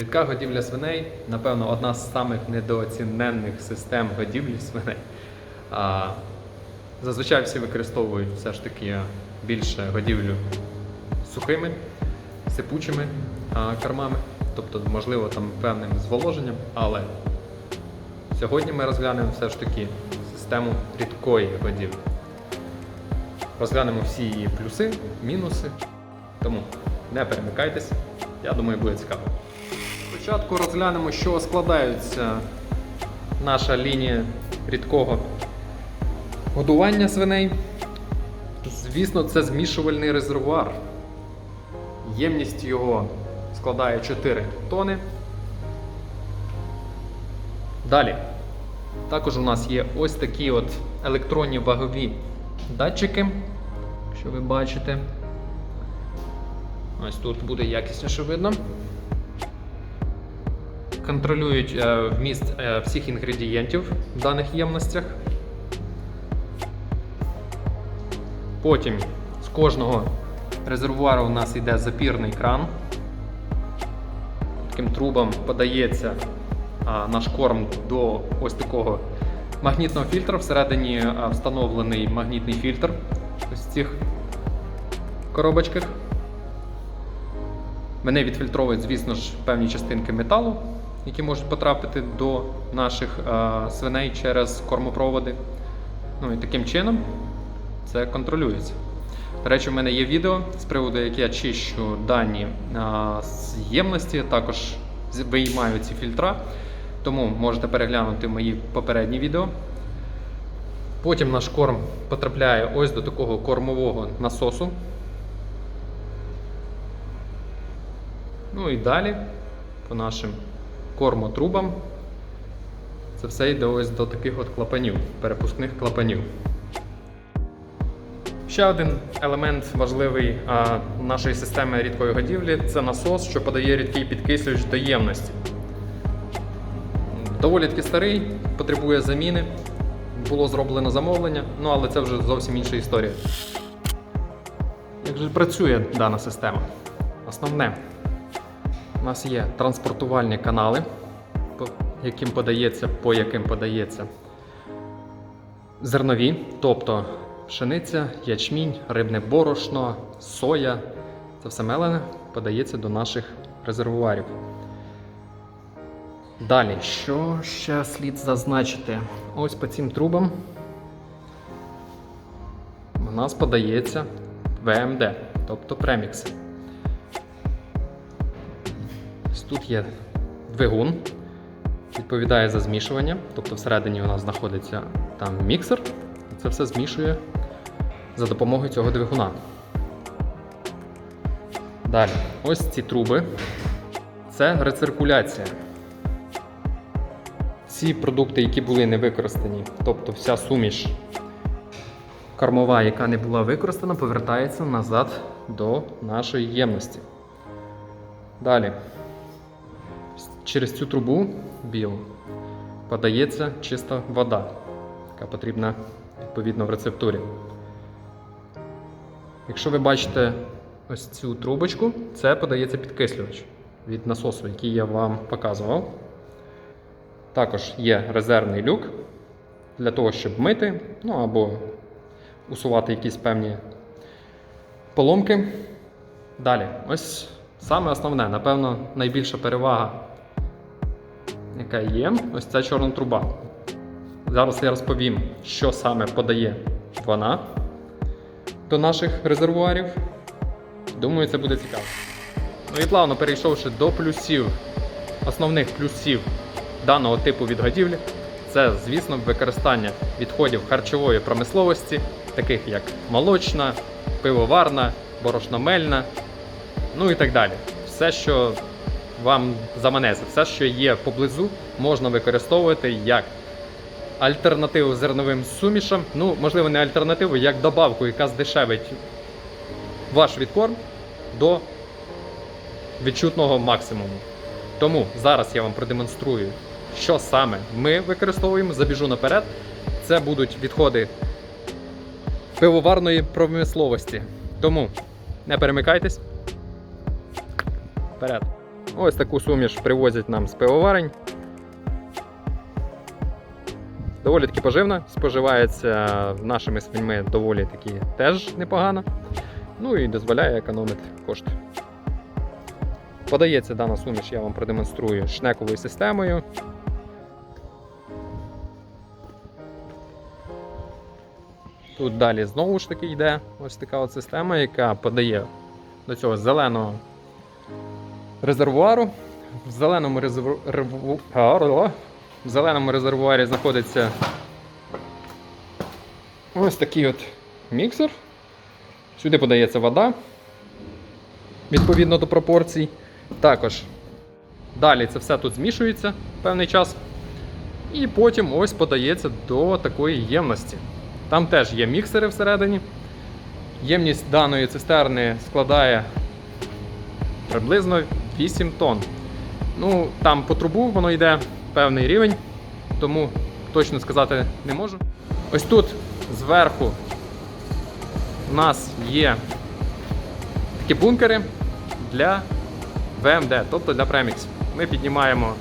Рідка годівля свиней, напевно, одна з самих недооціненних систем годівлі свиней. А, зазвичай всі використовують все ж таки більше годівлю сухими, сипучими а, кормами, тобто, можливо, там певним зволоженням, але сьогодні ми розглянемо все ж таки систему рідкої годівлі. Розглянемо всі її плюси, мінуси. Тому не перемикайтесь, я думаю, буде цікаво. Спочатку розглянемо, чого складається наша лінія рідкого годування свиней. Звісно, це змішувальний резервуар. Ємність його складає 4 тони. Далі. Також у нас є ось такі от електронні вагові датчики, якщо ви бачите. Ось тут буде якісніше видно. Контролюють е, вміст е, всіх інгредієнтів в даних ємностях. Потім з кожного резервуару у нас йде запірний кран. Таким трубом подається наш корм до ось такого магнітного фільтра. Всередині встановлений магнітний фільтр ось в цих коробочках. Вони відфільтровують, звісно ж, певні частинки металу, які можуть потрапити до наших а, свиней через кормопроводи. Ну і таким чином це контролюється. До речі, в мене є відео з приводу, як я чищу дані а, з ємності, також виймаю ці фільтра. Тому можете переглянути мої попередні відео. Потім наш корм потрапляє ось до такого кормового насосу. Ну і далі по нашим кормотрубам це все йде ось до таких от клапанів, перепускних клапанів. Ще один елемент важливий а, нашої системи рідкої годівлі це насос, що подає рідкий підкислювач до ємності. Доволі таки старий, потребує заміни. Було зроблено замовлення, ну але це вже зовсім інша історія. Як же працює дана система? Основне, у нас є транспортувальні канали, яким подається, по яким подається зернові, тобто пшениця, ячмінь, рибне борошно, соя. Це все мелене подається до наших резервуарів. Далі, що ще слід зазначити? Ось по цим трубам у нас подається ВМД, тобто премікси. Тут є двигун, відповідає за змішування, тобто всередині у нас знаходиться там міксер, це все змішує за допомогою цього двигуна. Далі, ось ці труби. Це рециркуляція. Ці продукти, які були не використані, тобто вся суміш кормова, яка не була використана, повертається назад до нашої ємності. Далі, через цю трубу білу подається чиста вода, яка потрібна відповідно в рецептурі. Якщо ви бачите ось цю трубочку, це подається підкислювач від насосу, який я вам показував. Також є резервний люк для того, щоб мити, ну або усувати якісь певні поломки. Далі, ось саме основне, напевно, найбільша перевага, яка є, ось ця чорна труба. Зараз я розповім, що саме подає вона до наших резервуарів. Думаю, це буде цікаво. Ну і плавно перейшовши до плюсів, основних плюсів даного типу відгодівлі, це, звісно, використання відходів харчової промисловості, таких як молочна, пивоварна, борошномельна, ну і так далі. Все, що вам заманеться, все, що є поблизу, можна використовувати як альтернативу зерновим сумішам. Ну, можливо, не альтернативу, як добавку, яка здешевить ваш відкорм до відчутного максимуму. Тому зараз я вам продемонструю, що саме ми використовуємо. Забіжу наперед. Це будуть відходи пивоварної промисловості. Тому не перемикайтесь. Вперед. Ось таку суміш привозять нам з пивоварень. Доволі таки поживна, споживається нашими свиньми доволі таки теж непогано. Ну і дозволяє економити кошти. Подається дана суміш, я вам продемонструю шнековою системою. Тут далі знову ж таки йде ось така от система, яка подає до цього зеленого резервуару. В зеленому, резерву... в зеленому резервуарі знаходиться ось такий от міксер. Сюди подається вода відповідно до пропорцій. Також далі це все тут змішується певний час. І потім ось подається до такої ємності. Там теж є міксери всередині. Ємність даної цистерни складає приблизно 8 тонн. Ну, там по трубу воно йде певний рівень, тому точно сказати не можу. Ось тут зверху у нас є такі бункери для ВМД, тобто для преміксів. Ми піднімаємо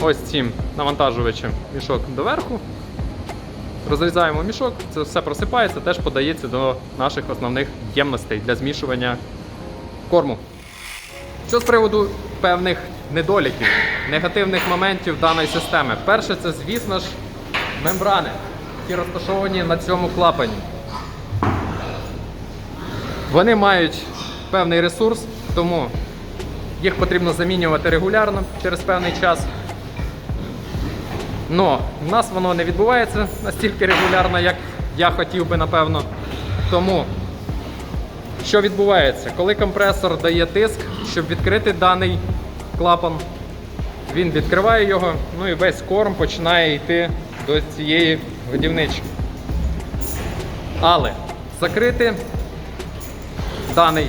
ось цим навантажувачем мішок доверху. Розрізаємо мішок, це все просипається, теж подається до наших основних ємностей для змішування корму. Що з приводу певних недоліків, негативних моментів даної системи? Перше, це, звісно ж, мембрани, які розташовані на цьому клапані. Вони мають певний ресурс, тому їх потрібно замінювати регулярно через певний час. Но в нас воно не відбувається настільки регулярно, як я хотів би, напевно. Тому, що відбувається? Коли компресор дає тиск, щоб відкрити даний клапан, він відкриває його, ну і весь корм починає йти до цієї годівнички. Але закрити даний,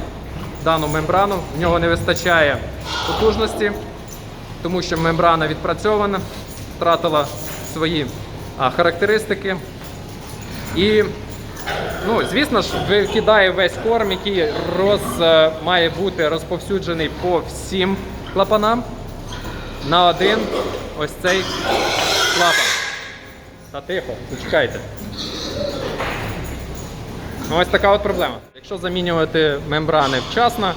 дану мембрану, в нього не вистачає потужності, тому що мембрана відпрацьована, втратила свої а, характеристики. І, ну, звісно ж, викидає весь корм, який роз, е, має бути розповсюджений по всім клапанам на один ось цей клапан. Та тихо, почекайте. Ось така от проблема. Якщо замінювати мембрани вчасно,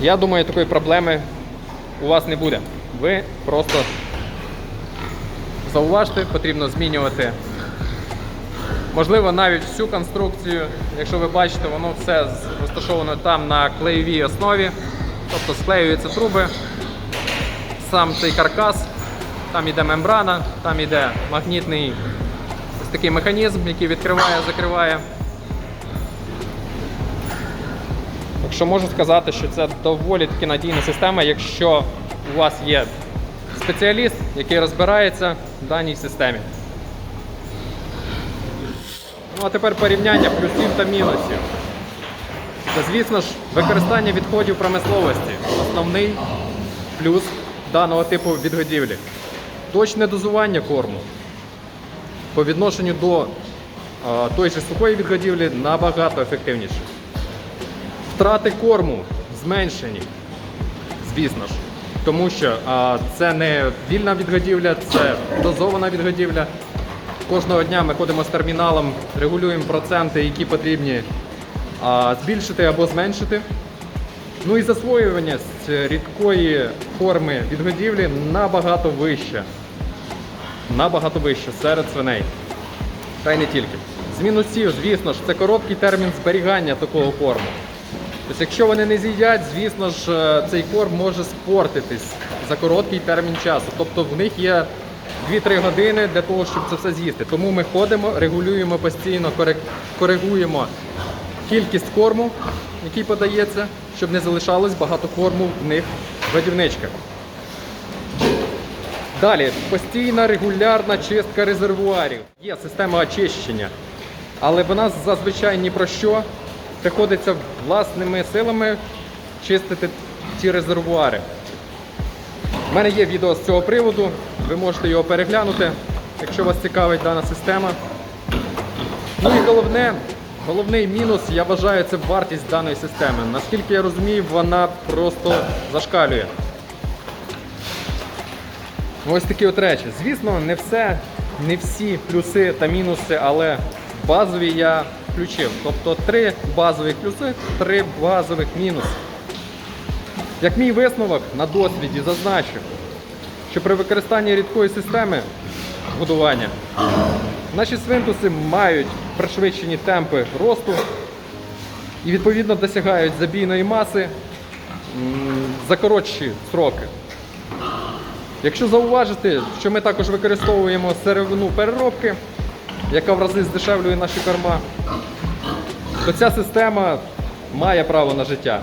я думаю, такої проблеми у вас не буде. Ви просто зауважте, потрібно змінювати. Можливо, навіть всю конструкцію, якщо ви бачите, воно все розташовано там на клеєвій основі, тобто склеюються труби, сам цей каркас, там іде мембрана, там іде магнітний ось такий механізм, який відкриває, закриває. Так що можу сказати, що це доволі таки надійна система, якщо у вас є спеціаліст, який розбирається в даній системі. Ну а тепер порівняння плюсів та мінусів. Та, звісно ж, використання відходів промисловості основний плюс даного типу відгодівлі. Точне дозування корму по відношенню до а, тої ж сухої відгодівлі набагато ефективніше. Втрати корму зменшені, звісно ж. Тому що а, це не вільна відгодівля, це дозована відгодівля. Кожного дня ми ходимо з терміналом, регулюємо проценти, які потрібні а, збільшити або зменшити. Ну і засвоюваність рідкої форми відгодівлі набагато вища. Набагато вища серед свиней. Та й не тільки. З мінусів, звісно ж, це короткий термін зберігання такого корму. Тобто, якщо вони не з'їдять, звісно ж, е, цей корм може спортитись за короткий термін часу. Тобто в них є 2-3 години для того, щоб це все з'їсти. Тому ми ходимо, регулюємо постійно, коригуємо кількість корму, який подається, щоб не залишалось багато корму в них в годівничках. Далі постійна регулярна чистка резервуарів. Є система очищення, але вона зазвичай ні про що. Приходиться власними силами чистити ці резервуари. У мене є відео з цього приводу, ви можете його переглянути, якщо вас цікавить дана система. Ну і головне, головний мінус, я вважаю, це вартість даної системи. Наскільки я розумію, вона просто зашкалює. Ось такі от речі. Звісно, не все, не всі плюси та мінуси, але базові я включив. Тобто три базових плюси, три базових мінуси. Як мій висновок на досвіді зазначу, що при використанні рідкої системи годування наші свинтуси мають пришвидшені темпи росту і відповідно досягають забійної маси за коротші сроки. Якщо зауважити, що ми також використовуємо сировину переробки, яка в рази здешевлює наші корма, то ця система має право на життя.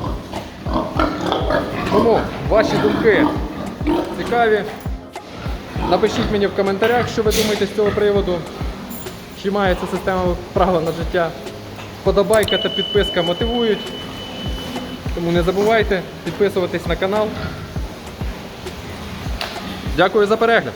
Тому ваші думки цікаві. Напишіть мені в коментарях, що ви думаєте з цього приводу. Чи має ця система права на життя. Подобайка та підписка мотивують. Тому не забувайте підписуватись на канал. Дякую за перегляд.